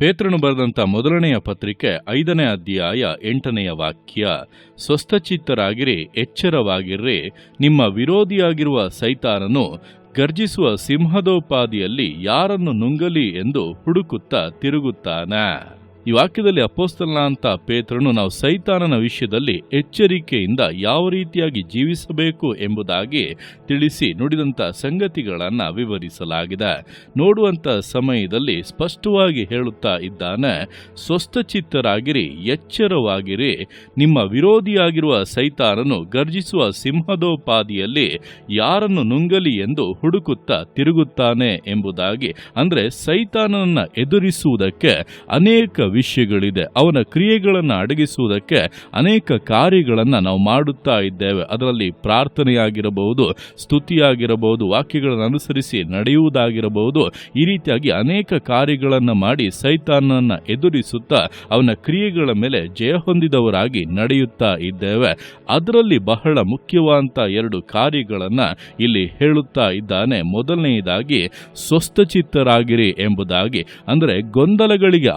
ಪೇತ್ರನು ಬರೆದಂತ ಮೊದಲನೆಯ ಪತ್ರಿಕೆ ಐದನೇ ಅಧ್ಯಾಯ ಎಂಟನೆಯ ವಾಕ್ಯ, ಸ್ವಸ್ಥಚಿತ್ತರಾಗಿರಿ, ಎಚ್ಚರವಾಗಿರ್ರಿ, ನಿಮ್ಮ ವಿರೋಧಿಯಾಗಿರುವ ಸೈತಾನನು ಗರ್ಜಿಸುವ ಸಿಂಹದೋಪಾದಿಯಲ್ಲಿ ಯಾರನ್ನು ನುಂಗಲಿ ಎಂದು ಹುಡುಕುತ್ತಾ ತಿರುಗುತ್ತಾನ? ಈ ವಾಕ್ಯದಲ್ಲಿ ಅಪೋಸ್ತಲನಾಂತ ಪೇತ್ರನು ನಾವು ಸೈತಾನನ ವಿಷಯದಲ್ಲಿ ಎಚ್ಚರಿಕೆಯಿಂದ ಯಾವ ರೀತಿಯಾಗಿ ಜೀವಿಸಬೇಕು ಎಂಬುದಾಗಿ ತಿಳಿಸಿ ನುಡಿದಂಥ ಸಂಗತಿಗಳನ್ನು ವಿವರಿಸಲಾಗಿದೆ. ನೋಡುವಂಥ ಸಮಯದಲ್ಲಿ ಸ್ಪಷ್ಟವಾಗಿ ಹೇಳುತ್ತಾ ಇದ್ದಾನೆ, ಸ್ವಸ್ಥಚಿತ್ತರಾಗಿರಿ, ಎಚ್ಚರವಾಗಿರಿ. ನಿಮ್ಮ ವಿರೋಧಿಯಾಗಿರುವ ಸೈತಾನನು ಗರ್ಜಿಸುವ ಸಿಂಹದೋಪಾದಿಯಲ್ಲಿ ಯಾರನ್ನು ನುಂಗಲಿ ಎಂದು ಹುಡುಕುತ್ತಾ ತಿರುಗುತ್ತಾನೆ ಎಂಬುದಾಗಿ, ಅಂದರೆ ಸೈತಾನನನ್ನು ಎದುರಿಸುವುದಕ್ಕೆ ಅನೇಕ ವಿಷಯಗಳಿದೆ. ಅವನ ಕ್ರಿಯೆಗಳನ್ನು ಅಡಗಿಸುವುದಕ್ಕೆ ಅನೇಕ ಕಾರ್ಯಗಳನ್ನು ನಾವು ಮಾಡುತ್ತಾ ಇದ್ದೇವೆ. ಅದರಲ್ಲಿ ಪ್ರಾರ್ಥನೆಯಾಗಿರಬಹುದು, ಸ್ತುತಿಯಾಗಿರಬಹುದು, ವಾಕ್ಯಗಳನ್ನು ಅನುಸರಿಸಿ ನಡೆಯುವುದಾಗಿರಬಹುದು. ಈ ರೀತಿಯಾಗಿ ಅನೇಕ ಕಾರ್ಯಗಳನ್ನು ಮಾಡಿ ಸೈತಾನನ್ನು ಎದುರಿಸುತ್ತಾ ಅವನ ಕ್ರಿಯೆಗಳ ಮೇಲೆ ಜಯ ಹೊಂದಿದವರಾಗಿ ನಡೆಯುತ್ತಾ ಇದ್ದೇವೆ. ಅದರಲ್ಲಿ ಬಹಳ ಮುಖ್ಯವಾದಂಥ ಎರಡು ಕಾರ್ಯಗಳನ್ನು ಇಲ್ಲಿ ಹೇಳುತ್ತಾ ಇದ್ದಾನೆ. ಮೊದಲನೆಯದಾಗಿ, ಸ್ವಸ್ಥಚಿತ್ತರಾಗಿರಿ ಎಂಬುದಾಗಿ. ಅಂದರೆ ಗೊಂದಲಗಳಿಗೆ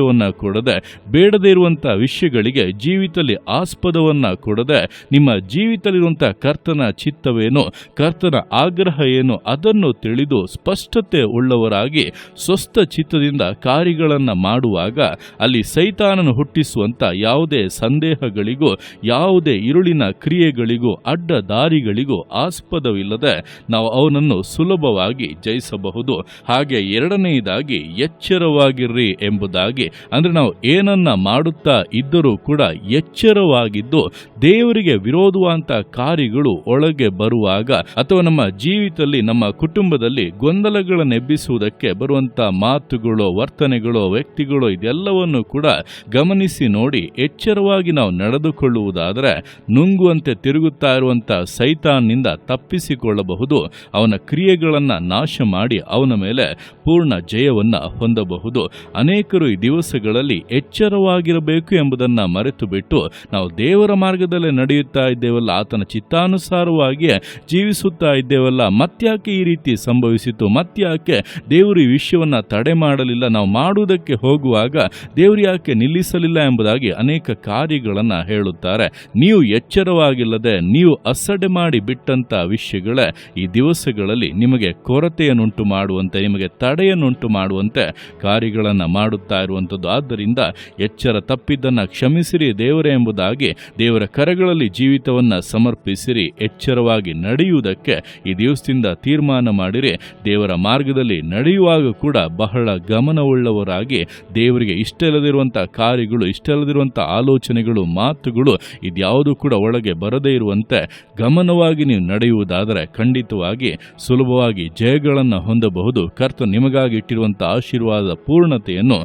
ಅವಕಾಶವನ್ನ ಕೊಡದೆ ಬೇಡದೇ ಇರುವಂಥ ವಿಷಯಗಳಿಗೆ ಜೀವಿತದಲ್ಲಿ ಆಸ್ಪದವನ್ನ ಕೊಡದೆ ನಿಮ್ಮ ಜೀವಿತದಲ್ಲಿರುವಂಥ ಕರ್ತನ ಚಿತ್ತವೇನು, ಕರ್ತನ ಆಗ್ರಹ ಏನು, ಅದನ್ನು ತಿಳಿದು ಸ್ಪಷ್ಟತೆ ಉಳ್ಳವರಾಗಿ ಸ್ವಸ್ಥ ಚಿತ್ತದಿಂದ ಕಾರ್ಯಗಳನ್ನು ಮಾಡುವಾಗ ಅಲ್ಲಿ ಸೈತಾನನ್ನು ಹುಟ್ಟಿಸುವಂಥ ಯಾವುದೇ ಸಂದೇಹಗಳಿಗೂ, ಯಾವುದೇ ಇರುಳಿನ ಕ್ರಿಯೆಗಳಿಗೂ, ಅಡ್ಡ ದಾರಿಗಳಿಗೂ ಆಸ್ಪದವಿಲ್ಲದೆ ನಾವು ಅವನನ್ನು ಸುಲಭವಾಗಿ ಜಯಿಸಬಹುದು. ಹಾಗೆ ಎರಡನೆಯದಾಗಿ ಎಚ್ಚರವಾಗಿರ್ರಿ ಎಂಬುದಾಗಿ ಅಂದ್ರೆ ನಾವು ಏನನ್ನ ಮಾಡುತ್ತಾ ಇದ್ದರೂ ಕೂಡ ಎಚ್ಚರವಾಗಿದ್ದು ದೇವರಿಗೆ ವಿರೋಧವಾದಂಥ ಕಾರ್ಯಗಳು ಒಳಗೆ ಬರುವಾಗ ಅಥವಾ ನಮ್ಮ ಜೀವಿತದಲ್ಲಿ, ನಮ್ಮ ಕುಟುಂಬದಲ್ಲಿ ಗೊಂದಲಗಳನ್ನು ಎಬ್ಬಿಸುವುದಕ್ಕೆ ಬರುವಂತ ಮಾತುಗಳು, ವರ್ತನೆಗಳು, ವ್ಯಕ್ತಿಗಳು ಇದೆಲ್ಲವನ್ನು ಕೂಡ ಗಮನಿಸಿ ನೋಡಿ ಎಚ್ಚರವಾಗಿ ನಾವು ನಡೆದುಕೊಳ್ಳುವುದಾದರೆ ನುಂಗುವಂತೆ ತಿರುಗುತ್ತಾ ಇರುವಂಥ ಸೈತಾನ್ನಿಂದ ತಪ್ಪಿಸಿಕೊಳ್ಳಬಹುದು. ಅವನ ಕ್ರಿಯೆಗಳನ್ನು ನಾಶ ಮಾಡಿ ಅವನ ಮೇಲೆ ಪೂರ್ಣ ಜಯವನ್ನ ಹೊಂದಬಹುದು. ಅನೇಕರು ಈ ದಿವಸಗಳಲ್ಲಿ ಎಚ್ಚರವಾಗಿರಬೇಕು ಎಂಬುದನ್ನು ಮರೆತು ಬಿಟ್ಟು ನಾವು ದೇವರ ಮಾರ್ಗದಲ್ಲೇ ನಡೆಯುತ್ತಾ ಇದ್ದೇವಲ್ಲ, ಆತನ ಚಿತ್ತಾನುಸಾರವಾಗಿ ಜೀವಿಸುತ್ತಾ ಇದ್ದೇವಲ್ಲ, ಮತ್ತ್ಯಾಕೆ ಈ ರೀತಿ ಸಂಭವಿಸಿತು, ಮತ್ತ್ಯಾಕೆ ದೇವರು ಈ ವಿಷಯವನ್ನು ತಡೆ ಮಾಡಲಿಲ್ಲ, ನಾವು ಮಾಡುವುದಕ್ಕೆ ಹೋಗುವಾಗ ದೇವರು ಯಾಕೆ ನಿಲ್ಲಿಸಲಿಲ್ಲ ಎಂಬುದಾಗಿ ಅನೇಕ ಕಾರ್ಯಗಳನ್ನು ಹೇಳುತ್ತಾರೆ. ನೀವು ಎಚ್ಚರವಾಗಿಲ್ಲದೆ, ನೀವು ಅಸಡೆ ಮಾಡಿ ಬಿಟ್ಟಂತ ವಿಷಯಗಳೇ ಈ ದಿವಸಗಳಲ್ಲಿ ನಿಮಗೆ ಕೊರತೆಯನ್ನುಂಟು ಮಾಡುವಂತೆ, ನಿಮಗೆ ತಡೆಯನ್ನುಂಟು ಮಾಡುವಂತೆ ಕಾರ್ಯಗಳನ್ನು ಮಾಡುತ್ತಾ ಇರುವಂಥದ್ದು ಆದ್ದರಿಂದ ಎಚ್ಚರ ತಪ್ಪಿದ್ದನ್ನು ಕ್ಷಮಿಸಿರಿ ದೇವರೇ ಎಂಬುದಾಗಿ ದೇವರ ಕರಗಳಲ್ಲಿ ಜೀವಿತವನ್ನು ಸಮರ್ಪಿಸಿರಿ. ಎಚ್ಚರವಾಗಿ ನಡೆಯುವುದಕ್ಕೆ ಈ ದಿವಸದಿಂದ ತೀರ್ಮಾನ ಮಾಡಿರಿ. ದೇವರ ಮಾರ್ಗದಲ್ಲಿ ನಡೆಯುವಾಗ ಕೂಡ ಬಹಳ ಗಮನವುಳ್ಳವರಾಗಿ ದೇವರಿಗೆ ಇಷ್ಟಲ್ಲದಿರುವಂಥ ಕಾರ್ಯಗಳು, ಇಷ್ಟಲ್ಲದಿರುವಂಥ ಆಲೋಚನೆಗಳು, ಮಾತುಗಳು ಇದ್ಯಾವುದು ಕೂಡ ಒಳಗೆ ಬರದೇ ಇರುವಂತೆ ಗಮನವಾಗಿ ನೀವು ನಡೆಯುವುದಾದರೆ ಖಂಡಿತವಾಗಿ ಸುಲಭವಾಗಿ ಜಯಗಳನ್ನು ಹೊಂದಬಹುದು. ಕರ್ತ ನಿಮಗಾಗಿ ಇಟ್ಟಿರುವಂಥ ಆಶೀರ್ವಾದ, ಪೂರ್ಣತೆಯನ್ನು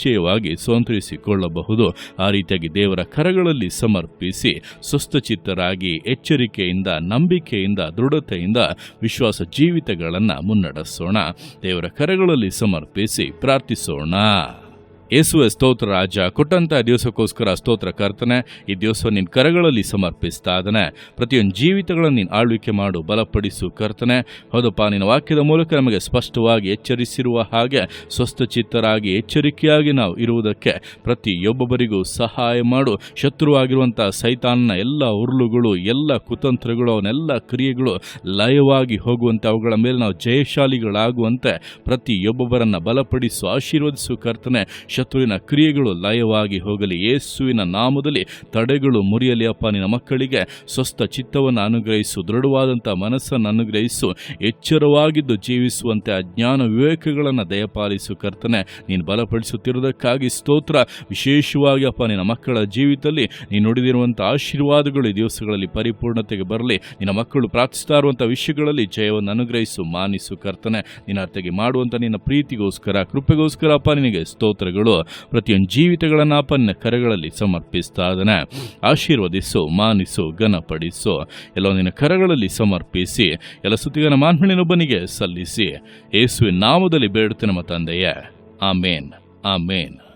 ನಿಶ್ಚಯವಾಗಿ ಸ್ವಂತರಿಸಿಕೊಳ್ಳಬಹುದು. ಆ ರೀತಿಯಾಗಿ ದೇವರ ಕರಗಳಲ್ಲಿ ಸಮರ್ಪಿಸಿ ಸುಸ್ಥಚಿತ್ತರಾಗಿ ಎಚ್ಚರಿಕೆಯಿಂದ, ನಂಬಿಕೆಯಿಂದ, ದೃಢತೆಯಿಂದ ವಿಶ್ವಾಸ ಜೀವಿತಗಳನ್ನು ಮುನ್ನಡೆಸೋಣ. ದೇವರ ಕರಗಳಲ್ಲಿ ಸಮರ್ಪಿಸಿ ಪ್ರಾರ್ಥಿಸೋಣ. ಯೇಸುವೆ ಸ್ತೋತ್ರ ರಾಜ, ಕೊಟ್ಟಂತ ದಿವಸಕ್ಕೋಸ್ಕರ ಸ್ತೋತ್ರ ಕರ್ತನೆ, ಈ ದಿವಸ ನಿನ್ನ ಕರಗಳಲ್ಲಿ ಸಮರ್ಪಿಸ್ತಾ ಇದ್ದಾನೆ. ಪ್ರತಿಯೊಂದು ಜೀವಿತಗಳನ್ನು ನೀನು ಆಳ್ವಿಕೆ ಮಾಡು, ಬಲಪಡಿಸು ಕರ್ತನೆ. ಹೌದಪ್ಪ, ನಿನ್ನ ವಾಕ್ಯದ ಮೂಲಕ ನಮಗೆ ಸ್ಪಷ್ಟವಾಗಿ ಎಚ್ಚರಿಸಿರುವ ಹಾಗೆ, ಸ್ವಸ್ಥಚಿತ್ತರಾಗಿ, ಎಚ್ಚರಿಕೆಯಾಗಿ ನಾವು ಇರುವುದಕ್ಕೆ ಪ್ರತಿಯೊಬ್ಬೊಬ್ಬರಿಗೂ ಸಹಾಯ ಮಾಡು. ಶತ್ರುವಾಗಿರುವಂಥ ಸೈತಾನ್ನ ಎಲ್ಲ ಉರುಳುಗಳು, ಎಲ್ಲ ಕುತಂತ್ರಗಳು, ಅವನ್ನೆಲ್ಲ ಕ್ರಿಯೆಗಳು ಲಯವಾಗಿ ಹೋಗುವಂತೆ, ಅವುಗಳ ಮೇಲೆ ನಾವು ಜಯಶಾಲಿಗಳಾಗುವಂತೆ ಪ್ರತಿಯೊಬ್ಬೊಬ್ಬರನ್ನ ಬಲಪಡಿಸು, ಆಶೀರ್ವದಿಸು ಕರ್ತನೆ. ಶತ್ರುವಿನ ಕ್ರಿಯೆಗಳು ಲಯವಾಗಿ ಹೋಗಲಿ. ಯೇಸುವಿನ ನಾಮದಲ್ಲಿ ತಡೆಗಳು ಮುರಿಯಲಿ. ಅಪ್ಪ, ನಿನ್ನ ಮಕ್ಕಳಿಗೆ ಸ್ವಸ್ಥ ಚಿತ್ತವನ್ನು ಅನುಗ್ರಹಿಸು. ದೃಢವಾದಂಥ ಮನಸ್ಸನ್ನು ಅನುಗ್ರಹಿಸು. ಎಚ್ಚರವಾಗಿದ್ದು ಜೀವಿಸುವಂತೆ ಅಜ್ಞಾನ ವಿವೇಕಗಳನ್ನು ದಯಪಾಲಿಸು ಕರ್ತನೆ. ನೀನು ಬಲಪಡಿಸುತ್ತಿರುವುದಕ್ಕಾಗಿ ಸ್ತೋತ್ರ. ವಿಶೇಷವಾಗಿ ಅಪ್ಪ, ನಿನ್ನ ಮಕ್ಕಳ ಜೀವಿತದಲ್ಲಿ ನೀನು ನುಡಿದಿರುವಂಥ ಆಶೀರ್ವಾದಗಳು ಈ ದಿವಸಗಳಲ್ಲಿ ಪರಿಪೂರ್ಣತೆಗೆ ಬರಲಿ. ನಿನ್ನ ಮಕ್ಕಳು ಪ್ರಾರ್ಥಿಸ್ತಾ ಇರುವಂಥ ವಿಷಯಗಳಲ್ಲಿ ಜಯವನ್ನು ಅನುಗ್ರಹಿಸು, ಮಾನಿಸು ಕರ್ತನೆ. ನಿನ್ನ ಅರ್ಥಗೆ ಮಾಡುವಂಥ ನಿನ್ನ ಪ್ರೀತಿಗೋಸ್ಕರ, ಕೃಪೆಗೋಸ್ಕರ ಅಪ್ಪ, ನಿನಗೆ ಸ್ತೋತ್ರಗಳು. ಪ್ರತಿಯೊಂದು ಜೀವಿತಗಳನ್ನು ಅಪ್ಪ ಕರಗಳಲ್ಲಿ ಸಮರ್ಪಿಸ್ತಾ ಇದ್ದಾನೆ ಆಶೀರ್ವದಿಸು, ಮಾನಿಸು, ಘನಪಡಿಸು. ಎಲ್ಲ ನಿನ್ನ ಕರಗಳಲ್ಲಿ ಸಮರ್ಪಿಸಿ, ಎಲ್ಲ ಸುತ್ತಿಗನ ಮಾನ್ಮಣಿನೊಬ್ಬನಿಗೆ ಸಲ್ಲಿಸಿ. ಯೇಸುವಿನ ನಾಮದಲ್ಲಿ ಬೇಡುತ್ತೆ ನಮ್ಮ ತಂದೆಯೇ. ಆಮೇನ್. ಆಮೇನ್.